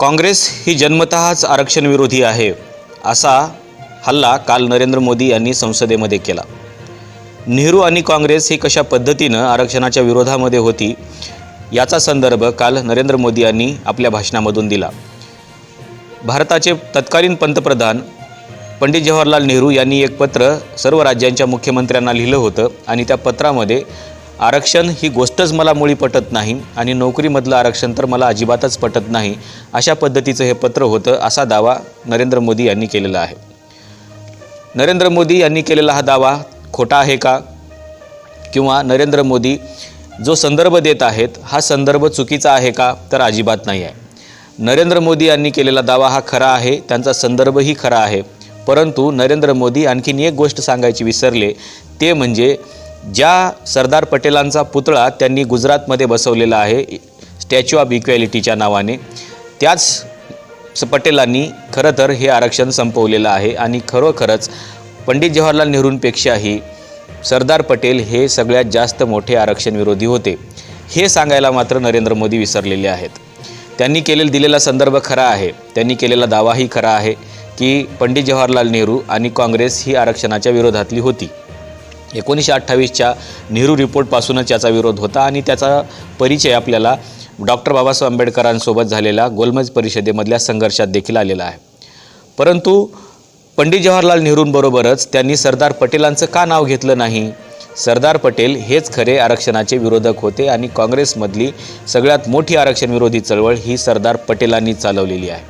काँग्रेस ही जन्मतःच आरक्षणविरोधी आहे असा हल्ला काल नरेंद्र मोदी यांनी संसदेमध्ये केला. नेहरू आणि काँग्रेस ही कशा पद्धतीनं आरक्षणाच्या विरोधामध्ये होती याचा संदर्भ काल नरेंद्र मोदी यांनी आपल्या भाषणामधून दिला. भारताचे तत्कालीन पंतप्रधान पंडित जवाहरलाल नेहरू यांनी एक पत्र सर्व राज्यांच्या मुख्यमंत्र्यांना लिहिलं होतं आणि त्या पत्रामध्ये आरक्षण ही गोष्टच मला मुळी पटत नाही आणि नोकरीमधलं आरक्षण तर मला अजिबातच पटत नाही अशा पद्धतीचं हे पत्र होतं असा दावा नरेंद्र मोदी यांनी केलेला आहे. नरेंद्र मोदी यांनी केलेला हा दावा खोटा आहे का? किंवा नरेंद्र मोदी जो संदर्भ देत आहेत हा संदर्भ चुकीचा आहे का? तर अजिबात नाही आहे. नरेंद्र मोदी यांनी केलेला दावा हा खरा आहे त्यांचा संदर्भही खरा आहे. परंतु नरेंद्र मोदी आणखीन एक गोष्ट सांगायची विसरले ते म्हणजे ज्या सरदार पटेलांचा पुतळा त्यांनी गुजरातमध्ये बसवलेला आहे स्टॅच्यू ऑफ इक्वॅलिटीच्या नावाने त्याच स- पटेलांनी खरं तर हे आरक्षण संपवलेलं आहे आणि खरोखरच पंडित जवाहरलाल नेहरूंपेक्षाही सरदार पटेल हे सगळ्यात जास्त मोठे आरक्षण विरोधी होते. हे सांगायला मात्र नरेंद्र मोदी विसरलेले आहेत. त्यांनी केलेला दिलेला संदर्भ खरा आहे. त्यांनी केलेला दावाही खरा आहे की पंडित जवाहरलाल नेहरू आणि काँग्रेस ही आरक्षणाच्या विरोधातली होती. एकोणीसशे अठ्ठावीसच्या नेहरू रिपोर्टपासूनच याचा विरोध होता आणि त्याचा परिचय आपल्याला डॉक्टर बाबासाहेब आंबेडकरांसोबत झालेल्या गोलमज परिषदेमधल्या संघर्षात देखील आलेला आहे. परंतु पंडित जवाहरलाल नेहरूंबरोबरच त्यांनी सरदार पटेलांचं का नाव घेतलं नाही? सरदार पटेल हेच खरे आरक्षणाचे विरोधक होते आणि काँग्रेसमधली सगळ्यात मोठी आरक्षण विरोधी चळवळ ही सरदार पटेलांनी चालवलेली आहे.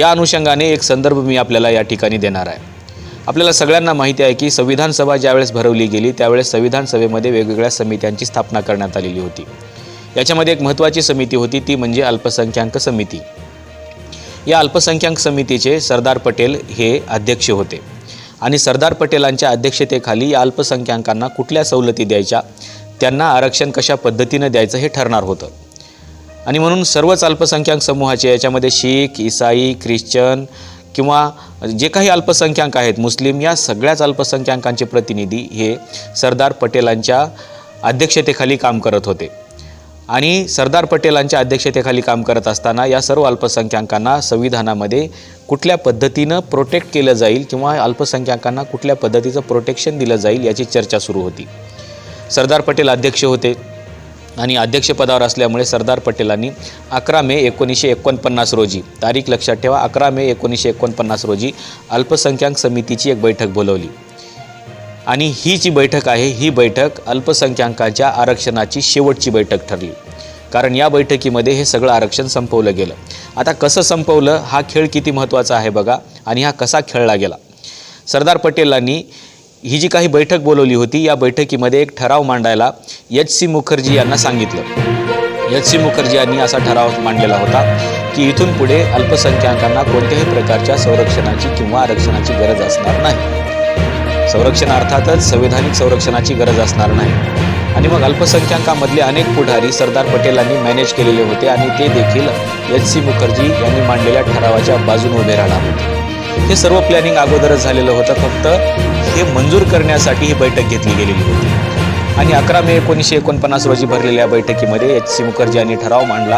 या अनुषंगाने एक संदर्भ मी आपल्याला या ठिकाणी देणार आहे. आपल्याला सगळ्यांना माहिती आहे की संविधान सभा ज्यावेळेस भरवली गेली त्यावेळेस संविधान सभेमध्ये वेगवेगळ्या समित्यांची स्थापना करण्यात आलेली होती. याच्यामध्ये एक महत्त्वाची समिती होती ती म्हणजे अल्पसंख्याक समिती. या अल्पसंख्याक समितीचे सरदार पटेल हे अध्यक्ष होते. आणि सरदार पटेलांच्या अध्यक्षतेखाली या अल्पसंख्याकांना कुठल्या सवलती द्यायच्या त्यांना आरक्षण कशा पद्धतीनं द्यायचं हे ठरणार होतं. आणि म्हणून सर्वच अल्पसंख्याक समूहाचे याच्यामध्ये शीख इसाई ख्रिश्चन किंवा जे काही अल्पसंख्याक आहेत मुस्लिम या सगळ्याच अल्पसंख्याकांचे प्रतिनिधी हे सरदार पटेलांच्या अध्यक्षतेखाली काम करत होते. आणि सरदार पटेलांच्या अध्यक्षतेखाली काम करत असताना या सर्व अल्पसंख्याकांना संविधानामध्ये कुठल्या पद्धतीनं प्रोटेक्ट केलं जाईल किंवा अल्पसंख्याकांना कुठल्या पद्धतीचं प्रोटेक्शन दिलं जाईल याची चर्चा सुरू होती. सरदार पटेल अध्यक्ष होते. आणि अध्यक्षपदावर असल्यामुळे सरदार पटेलांनी अकरा मे एकोणीसशे एकोणपन्नास रोजी तारीख लक्षात ठेवा अकरा मे एकोणीसशे एकोणपन्नास रोजी अल्पसंख्याक समितीची एक बैठक बोलवली. आणि ही जी बैठक आहे ही बैठक अल्पसंख्याकांच्या आरक्षणाची शेवटची बैठक ठरली. कारण या बैठकीमध्ये हे सगळं आरक्षण संपवलं गेलं. आता कसं संपवलं हा खेळ किती महत्त्वाचा आहे बघा आणि हा कसा खेळला गेला. सरदार पटेलांनी ही जी काही बैठक बोलवली होती या बैठकीमध्ये एक ठराव मांडायला एच सी मुखर्जी यांना सांगितलं. एच सी मुखर्जी यांनी असा ठराव मांडलेला होता की इथून पुढे अल्पसंख्याकांना कोणत्याही प्रकारच्या संरक्षणाची किंवा आरक्षणाची गरज असणार नाही. संरक्षण अर्थातच संविधानिक संरक्षणाची गरज असणार नाही. आणि मग अल्पसंख्याकामधले अनेक पुढारी सरदार पटेलांनी मॅनेज केलेले होते आणि ते देखील एच सी मुखर्जी यांनी मांडलेल्या ठरावाच्या बाजूने उभे राहणार होते. हे सर्व प्लॅनिंग अगोदरच झालेलं होतं. फक्त हे मंजूर करण्यासाठी ही बैठक घेतली गेलेली होती. आणि अकरा मे एकोणीसशे एकोणपन्नास रोजी भरलेल्या बैठकीमध्ये एच सी मुखर्जी यांनी ठराव मांडला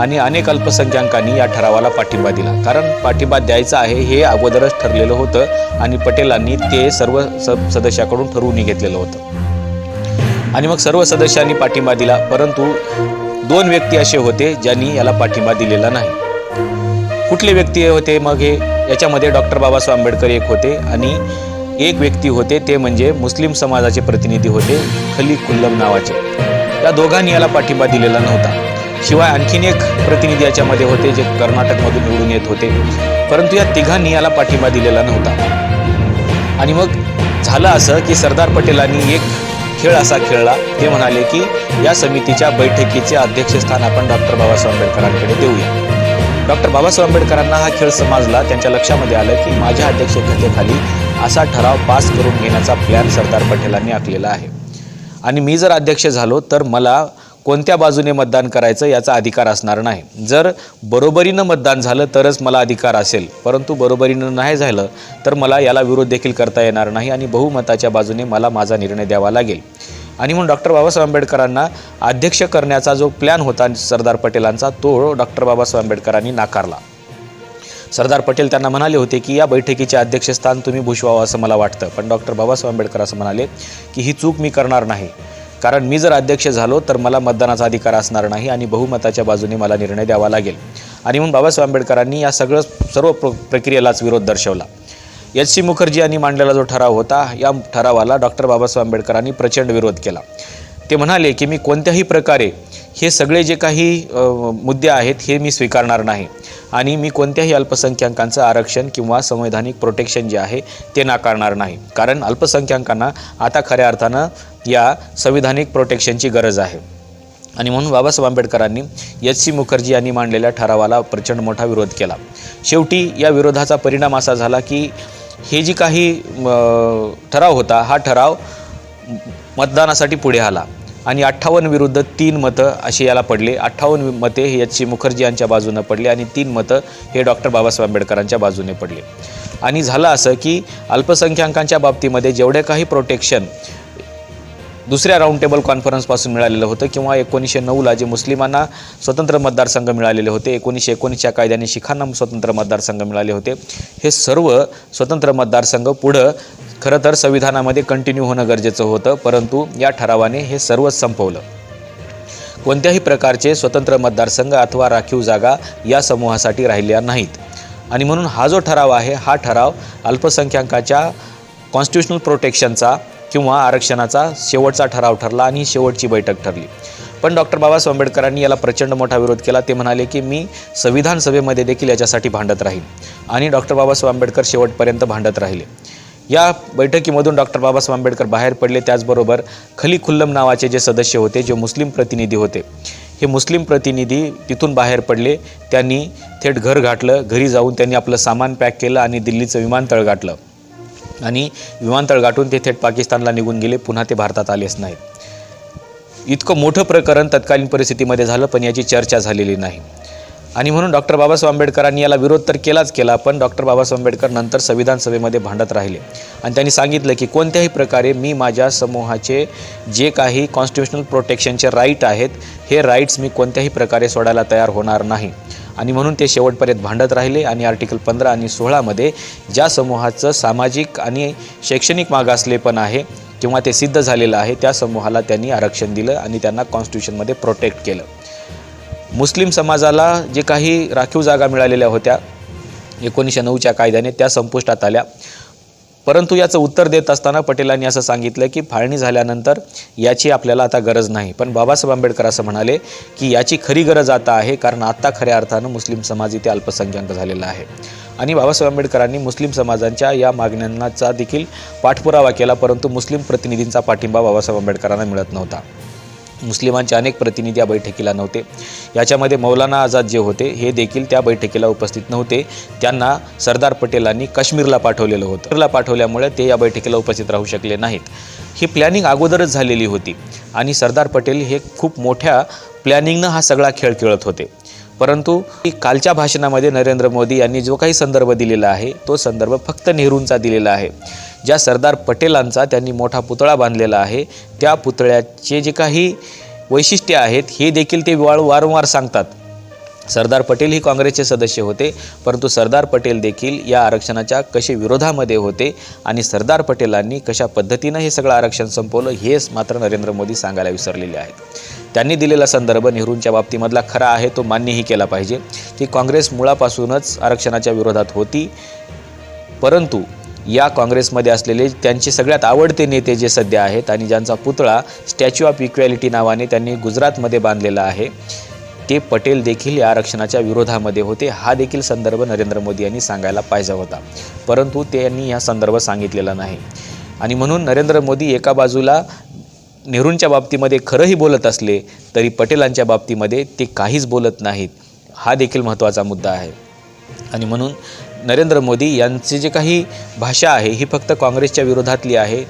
आणि अनेक अल्पसंख्याकांनी या ठरावाला पाठिंबा दिला. कारण पाठिंबा द्यायचा आहे हे अगोदरच ठरलेलं होतं आणि पटेलांनी ते सर्व सदस्याकडून ठरवून घेतलेलं होतं. आणि मग सर्व सदस्यांनी पाठिंबा दिला. परंतु दोन व्यक्ती असे होते ज्यांनी याला पाठिंबा दिलेला नाही. कुठले व्यक्ती होते मग हे? याच्यामध्ये डॉक्टर बाबासाहेब आंबेडकर एक होते आणि एक व्यक्ती होते ते म्हणजे मुस्लिम समाजाचे प्रतिनिधी होते खली कुल्लम नावाचे. या दोघांनी याला पाठिंबा दिलेला नव्हता. शिवाय आणखीन एक प्रतिनिधी याच्यामध्ये होते जे कर्नाटकमधून निवडून येत होते. परंतु या तिघांनी याला पाठिंबा दिलेला नव्हता. आणि मग झालं असं की सरदार पटेलांनी एक खेळ असा खेळला ते म्हणाले की या समितीच्या बैठकीचे अध्यक्षस्थान आपण डॉक्टर बाबासाहेब आंबेडकरांकडे देऊया. डॉक्टर बाबासाहेब आंबेडकरांना हा खेळ समजला. त्यांच्या लक्षामध्ये आलं की माझ्या अध्यक्षतेखाली असा ठराव पास करून घेण्याचा प्लॅन सरदार पटेलांनी आखलेला आहे. आणि मी जर अध्यक्ष झालो तर मला कोणत्या बाजूने मतदान करायचं याचा अधिकार असणार नाही. जर बरोबरीनं मतदान झालं तरच मला अधिकार असेल. परंतु बरोबरीनं नाही झालं तर मला याला विरोध देखील करता येणार नाही आणि बहुमताच्या बाजूने मला माझा निर्णय द्यावा लागेल. आणि म्हणून डॉक्टर बाबासाहेब आंबेडकरांना अध्यक्ष करण्याचा जो प्लॅन होता सरदार पटेलांचा तो डॉक्टर बाबासाहेब आंबेडकरांनी नाकारला. सरदार पटेल त्यांना म्हणाले होते की या बैठकीचे अध्यक्षस्थान तुम्ही भूषवावं असं मला वाटतं. पण डॉक्टर बाबासाहेब आंबेडकर असं म्हणाले की ही चूक मी करणार नाही. कारण मी जर अध्यक्ष झालो तर मला मतदानाचा अधिकार असणार नाही आणि बहुमताच्या बाजूने मला निर्णय द्यावा लागेल. आणि म्हणून बाबासाहेब आंबेडकरांनी या सगळं सर्व प्र प्रक्रियेलाच विरोध दर्शवला. एच सी मुखर्जी यांनी मांडलेला जो ठराव होता या ठरावाला डॉक्टर बाबासाहेब आंबेडकरांनी प्रचंड विरोध केला. ते म्हणाले की मी कोणत्याही प्रकारे हे सगळे जे काही मुद्दे आहेत हे मी स्वीकारणार नाही. आणि मी कोणत्याही अल्पसंख्याकांचं आरक्षण किंवा संवैधानिक प्रोटेक्शन जे आहे ते नाकारणार नाही. कारण अल्पसंख्याकांना आता खऱ्या अर्थानं या संविधानिक प्रोटेक्शनची गरज आहे. आणि म्हणून बाबासाहेब आंबेडकरांनी एच सी मुखर्जी यांनी मांडलेल्या ठरावाला प्रचंड मोठा विरोध केला. शेवटी या विरोधाचा परिणाम असा झाला की हे जी काही म, ठराव होता हा ठराव मतदानासाठी पुढे आला. आणि अठ्ठावन्न विरुद्ध तीन मतं अशी याला पडले. अठ्ठावन्न मते हे एच सी मुखर्जी यांच्या बाजूनं पडले आणि तीन मतं हे डॉक्टर बाबासाहेब आंबेडकरांच्या बाजूने पडले. आणि झालं असं की अल्पसंख्याकांच्या बाबतीमध्ये जेवढे काही प्रोटेक्शन दुसऱ्या राऊंड टेबल कॉन्फरन्सपासून मिळालेलं होतं. किंवा एकोणीसशे नऊला जे मुस्लिमांना स्वतंत्र मतदारसंघ मिळालेले होते एकोणीसशे एकोणीसच्या कायद्याने शिखांना स्वतंत्र मतदारसंघ मिळाले होते. हे सर्व स्वतंत्र मतदारसंघ पुढं खरं तर संविधानामध्ये कंटिन्यू होणं गरजेचं होतं परंतु या ठरावाने हे सर्वच संपवलं. कोणत्याही प्रकारचे स्वतंत्र मतदारसंघ अथवा राखीव जागा या समूहासाठी राहिल्या नाहीत. आणि म्हणून हा जो ठराव आहे हा ठराव अल्पसंख्याकाच्या कॉन्स्टिट्युशनल प्रोटेक्शनचा किंवा आरक्षणाचा शेवटचा ठराव ठरला आणि शेवटची बैठक ठरली. पण डॉक्टर बाबासाहेब आंबेडकरांनी याला प्रचंड मोठा विरोध केला. ते म्हणाले की मी संविधान सभेमध्ये देखील याच्यासाठी भांडत राहील आणि डॉक्टर बाबासाहेब आंबेडकर शेवटपर्यंत भांडत राहिले. या बैठकीमधून डॉक्टर बाबासाहेब आंबेडकर बाहेर पडले. त्याचबरोबर खली खुल्लम नावाचे जे सदस्य होते जे मुस्लिम प्रतिनिधी होते हे मुस्लिम प्रतिनिधी तिथून बाहेर पडले. त्यांनी थेट घर गाठलं. घरी जाऊन त्यांनी आपलं सामान पॅक केलं आणि दिल्लीचं विमानतळ गाठलं. आणि विमानतळ गाठून ते थेट पाकिस्तानला निघून गेले. पुन्हा ते भारतात आलेच नाहीत. इतकं मोठं प्रकरण तत्कालीन परिस्थितीमध्ये झालं पण याची चर्चा झालेली नाही. आणि म्हणून डॉक्टर बाबासाहेब आंबेडकरांनी याला विरोध तर केलाच केला पण डॉक्टर बाबासाहेब आंबेडकर नंतर संविधान सभेमध्ये भांडत राहिले. आणि त्यांनी सांगितलं की कोणत्याही प्रकारे मी माझ्या समूहाचे जे काही कॉन्स्टिट्युशनल प्रोटेक्शनचे राईट आहेत हे राईट्स मी कोणत्याही प्रकारे सोडायला तयार होणार नाही. आणि म्हणून ते शेवटपर्यंत भांडत राहिले आणि आर्टिकल पंधरा आणि सोळामध्ये ज्या समूहाचं सामाजिक आणि शैक्षणिक मागासलेपण आहे किंवा ते सिद्ध झालेलं आहे त्या समूहाला त्यांनी आरक्षण दिलं आणि त्यांना कॉन्स्टिट्यूशनमध्ये प्रोटेक्ट केलं. मुस्लिम समाजाला जे काही राखीव जागा मिळालेल्या होत्या एकोणीसशे नऊच्या कायद्याने त्या संपुष्टात आल्या. परंतु याचं उत्तर देत असताना पटेलांनी असं सांगितलं की फाळणी झाल्यानंतर याची आपल्याला आता गरज नाही. पण बाबासाहेब आंबेडकर असं म्हणाले की याची खरी गरज आता आहे कारण आत्ता खऱ्या अर्थानं मुस्लिम समाज इथे अल्पसंख्याक झालेला आहे. आणि बाबासाहेब आंबेडकरांनी मुस्लिम समाजांच्या या मागण्यांचा देखील पाठपुरावा केला परंतु मुस्लिम प्रतिनिधींचा पाठिंबा बाबासाहेब आंबेडकरांना मिळत नव्हता. मुस्लिमांचे अनेक प्रतिनिधी या बैठकीला नव्हते. याच्यामध्ये मौलाना आझाद जे होते हे देखील त्या बैठकीला उपस्थित नव्हते. त्यांना सरदार पटेलांनी काश्मीरला पाठवलेलं होतं. काश्मीरला पाठवल्यामुळे ते या बैठकीला उपस्थित राहू शकले नाहीत. ही प्लॅनिंग अगोदरच झालेली होती आणि सरदार पटेल हे खूप मोठ्या प्लॅनिंगनं हा सगळा खेळ खेळत होते. परंतु कालच्या भाषणामध्ये नरेंद्र मोदी यांनी जो काही संदर्भ दिलेला आहे तो संदर्भ फक्त नेहरूंचा दिलेला आहे. ज्या सरदार पटेलांचा त्यांनी मोठा पुतळा बांधलेला आहे त्या पुतळ्याचे जे काही वैशिष्ट्ये आहेत हे देखील ते वाळ वारंवार सांगतात. सरदार पटेल ही काँग्रेसचे सदस्य होते परंतु सरदार पटेल देखील या आरक्षणाच्या कसे विरोधामध्ये होते आणि सरदार पटेलांनी कशा पद्धतीनं हे सगळं आरक्षण संपवलं हेच मात्र नरेंद्र मोदी सांगायला विसरलेले आहेत. त्यांनी दिलेला संदर्भ नेहरूंच्या बाबतीमधला खरा आहे तो मान्यही केला पाहिजे की काँग्रेस मुळापासूनच आरक्षणाच्या विरोधात होती परंतु या काँग्रेसमध्ये असलेले त्यांचे सगळ्यात आवडते नेते जे सध्या आहेत आणि ज्यांचा पुतळा स्टॅच्यू ऑफ इक्वॅलिटी नावाने त्यांनी गुजरातमध्ये बांधलेला आहे ते पटेल देखील या आरक्षणाच्या विरोधामध्ये होते. हा देखील संदर्भ नरेंद्र मोदी यांनी सांगायला पाहिजे होता. परंतु त्यांनी हा संदर्भ सांगितलेला नाही. आणि म्हणून नरेंद्र मोदी एका बाजूला नेहरूंच्या बाबतीमध्ये खरंही बोलत असले तरी पटेलांच्या बाबतीमध्ये ते काहीच बोलत नाहीत. हा देखील महत्त्वाचा मुद्दा आहे. आणि म्हणून नरेंद्र मोदी यांची जे काही भाषा आहे ही फक्त काँग्रेसच्या विरोधातली आहे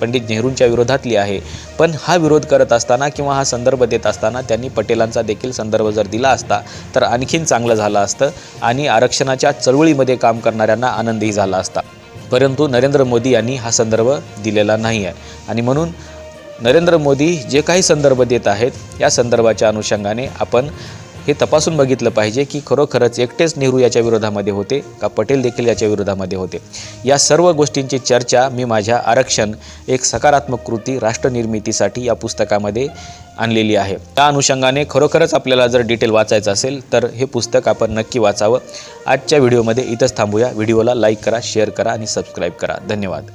पंडित नेहरूंच्या विरोधातली आहे. पण हा विरोध करत असताना किंवा हा संदर्भ देत असताना त्यांनी पटेलांचा देखील संदर्भ जर दिला असता तर आणखीन चांगलं झालं असतं आणि आरक्षणाच्या चळवळीमध्ये काम करणाऱ्यांना आनंदही झाला असता. परंतु नरेंद्र मोदी यांनी हा संदर्भ दिलेला नाही आहे. आणि म्हणून नरेंद्र मोदी जे काही संदर्भ देत आहेत या संदर्भाच्या अनुषंगाने आपण हे तपासून बघितलं पाहिजे की खरोखरच एकटेच नेहरू याच्या विरोधामध्ये होते का पटेल देखील याच्या विरोधामध्ये होते? या सर्व गोष्टींची चर्चा मी माझ्या आरक्षण एक सकारात्मक कृती राष्ट्रनिर्मितीसाठी या पुस्तकामध्ये आणलेली आहे. त्या अनुषंगाने खरोखरच आपल्याला जर डिटेल वाचायचं असेल तर हे पुस्तक आपण नक्की वाचावं. आजच्या व्हिडिओमध्ये इथंच थांबूया. व्हिडिओला लाईक करा शेअर करा आणि सबस्क्राईब करा. धन्यवाद.